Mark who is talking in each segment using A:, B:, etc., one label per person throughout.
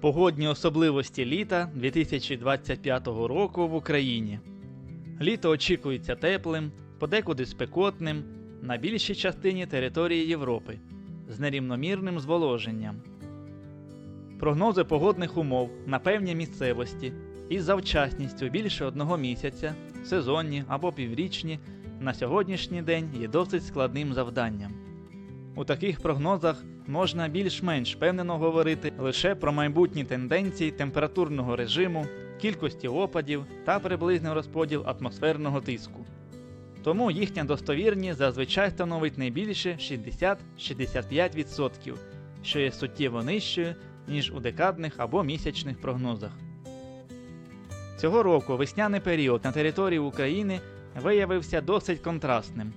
A: Погодні особливості літа 2025 року в Україні. Літо очікується теплим, подекуди спекотним на більшій частині території Європи з нерівномірним зволоженням. Прогнози погодних умов на певній місцевості із завчасністю більше одного місяця, сезонні або піврічні, на сьогоднішній день є досить складним завданням. У таких прогнозах можна більш-менш впевнено говорити лише про майбутні тенденції температурного режиму, кількості опадів та приблизний розподіл атмосферного тиску. Тому їхня достовірність зазвичай становить не більше 60-65%, що є суттєво нижчою, ніж у декадних або місячних прогнозах. Цього року весняний період на території України виявився досить контрастним.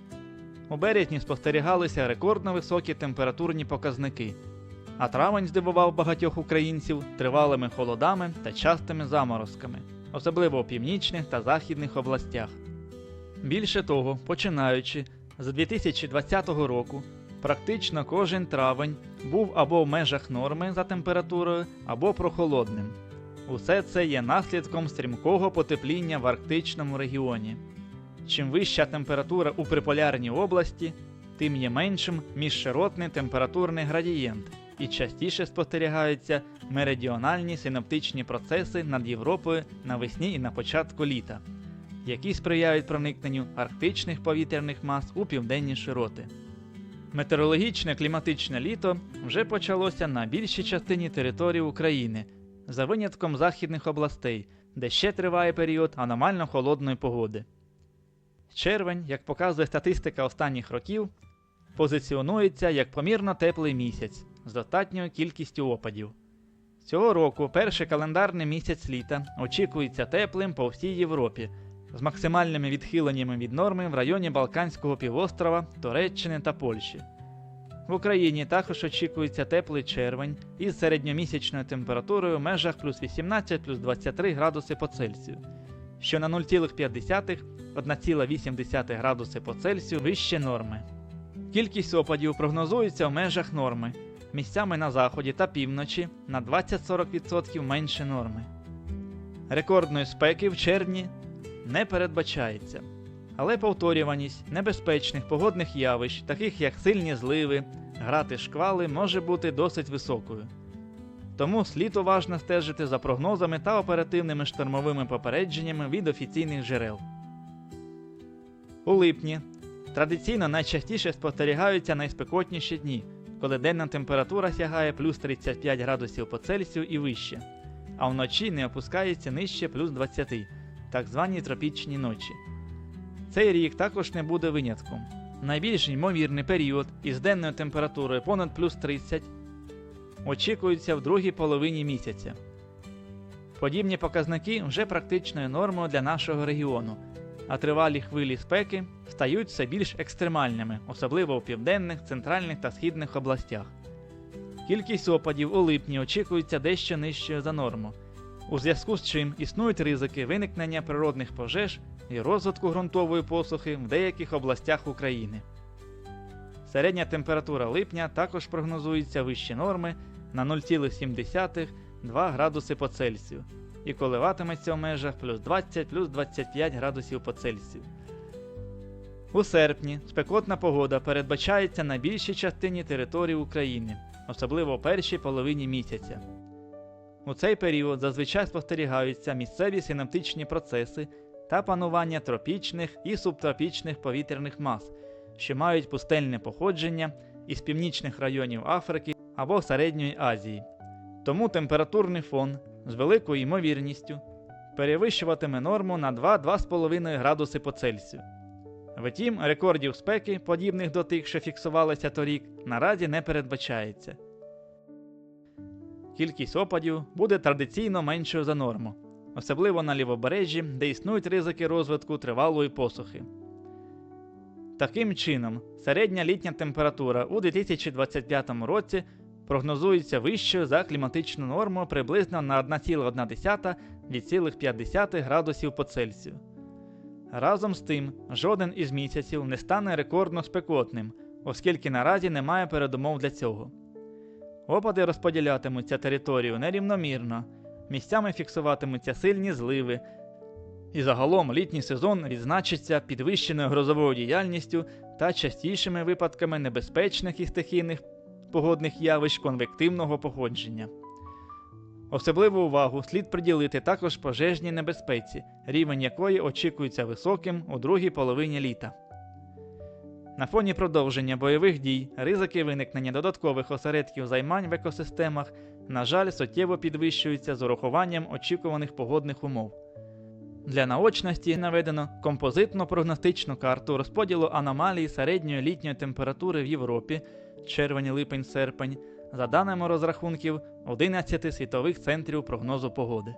A: У березні спостерігалися рекордно високі температурні показники, а травень здивував багатьох українців тривалими холодами та частими заморозками, особливо у північних та західних областях. Більше того, починаючи з 2020 року, практично кожен травень був або в межах норми за температурою, або прохолодним. Усе це є наслідком стрімкого потепління в арктичному регіоні. Чим вища температура у приполярній області, тим є меншим міжширотний температурний градієнт і частіше спостерігаються меридіональні синоптичні процеси над Європою навесні і на початку літа, які сприяють проникненню арктичних повітряних мас у південні широти. Метеорологічне кліматичне літо вже почалося на більшій частині території України, за винятком західних областей, де ще триває період аномально холодної погоди. Червень, як показує статистика останніх років, позиціонується як помірно теплий місяць з достатньою кількістю опадів. Цього року перший календарний місяць літа очікується теплим по всій Європі, з максимальними відхиленнями від норми в районі Балканського півострова, Туреччини та Польщі. В Україні також очікується теплий червень із середньомісячною температурою в межах плюс 18 плюс 23 градуси по Цельсію, що на 0,5-1,8 градуси по Цельсію вище норми. Кількість опадів прогнозується в межах норми, місцями на заході та півночі на 20-40% менше норми. Рекордної спеки в червні не передбачається, але повторюваність небезпечних погодних явищ, таких як сильні зливи, грати шквали, може бути досить високою. Тому слід уважно стежити за прогнозами та оперативними штормовими попередженнями від офіційних джерел. У липні традиційно найчастіше спостерігаються найспекотніші дні, коли денна температура сягає плюс 35 градусів по Цельсію і вище, а вночі не опускається нижче плюс 20, так звані тропічні ночі. Цей рік також не буде винятком. Найбільш ймовірний період із денною температурою понад плюс 30 очікується в другій половині місяця. Подібні показники вже практичною нормою для нашого регіону, а тривалі хвилі спеки стають все більш екстремальними, особливо у південних, центральних та східних областях. Кількість опадів у липні очікується дещо нижчою за норму, у зв'язку з чим існують ризики виникнення природних пожеж і розвитку ґрунтової посухи в деяких областях України. Середня температура липня також прогнозується вище норми на 0,7-2 градуси по Цельсію і коливатиметься в межах плюс 20 плюс 25 градусів по Цельсію. У серпні спекотна погода передбачається на більшій частині території України, особливо в першій половині місяця. У цей період зазвичай спостерігаються місцеві синаптичні процеси та панування тропічних і субтропічних повітряних мас, що мають пустельне походження із північних районів Африки або Середньої Азії. Тому температурний фон з великою ймовірністю перевищуватиме норму на 2-2,5 градуси по Цельсію. Втім, рекордів спеки, подібних до тих, що фіксувалися торік, наразі не передбачається. Кількість опадів буде традиційно меншою за норму, особливо на лівобережжі, де існують ризики розвитку тривалої посухи. Таким чином, середня літня температура у 2025 році прогнозується вищою за кліматичну норму приблизно на 1,1-2,5 градусів по Цельсію. Разом з тим, жоден із місяців не стане рекордно спекотним, оскільки наразі немає передумов для цього. Опади розподілятимуться територію нерівномірно, місцями фіксуватимуться сильні зливи. І загалом літній сезон відзначиться підвищеною грозовою діяльністю та частішими випадками небезпечних і стихійних погодних явищ конвективного походження. Особливу увагу слід приділити також пожежній небезпеці, рівень якої очікується високим у другій половині літа. На фоні продовження бойових дій ризики виникнення додаткових осередків займань в екосистемах, на жаль, суттєво підвищуються з урахуванням очікуваних погодних умов. Для наочності наведено композитно-прогностичну карту розподілу аномалій середньої літньої температури в Європі червень-липень-серпень за даними розрахунків 11 світових центрів прогнозу погоди.